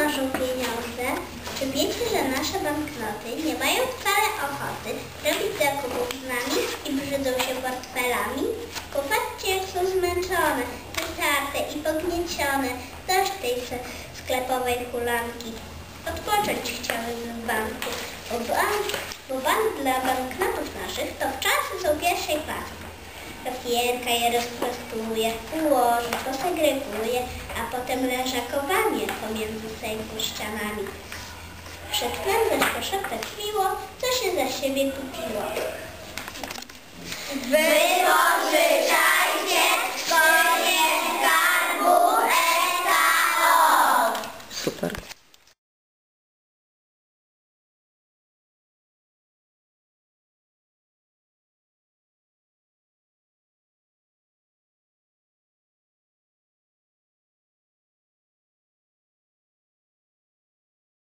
mnożą pieniądze. Czy wiecie, że nasze banknoty nie mają wcale ochoty robić zakupów z nami i brzydzą się portfelami? Popatrzcie, jak są zmęczone, wytarte i pogniecione. Dość tej sklepowej hulanki. Odpocząć chciały w banku, bo bank, bo bank dla banknotów naszych to czasy są pierwszej klasy. Kasjerka je gotuje, ułoży, posegreguje, a potem leżakowanie pomiędzy sejmu ścianami. Przed prędzej poszeptać miło, co się za siebie kupiło. Wypożyczajcie swoje skarbu SKO! Super.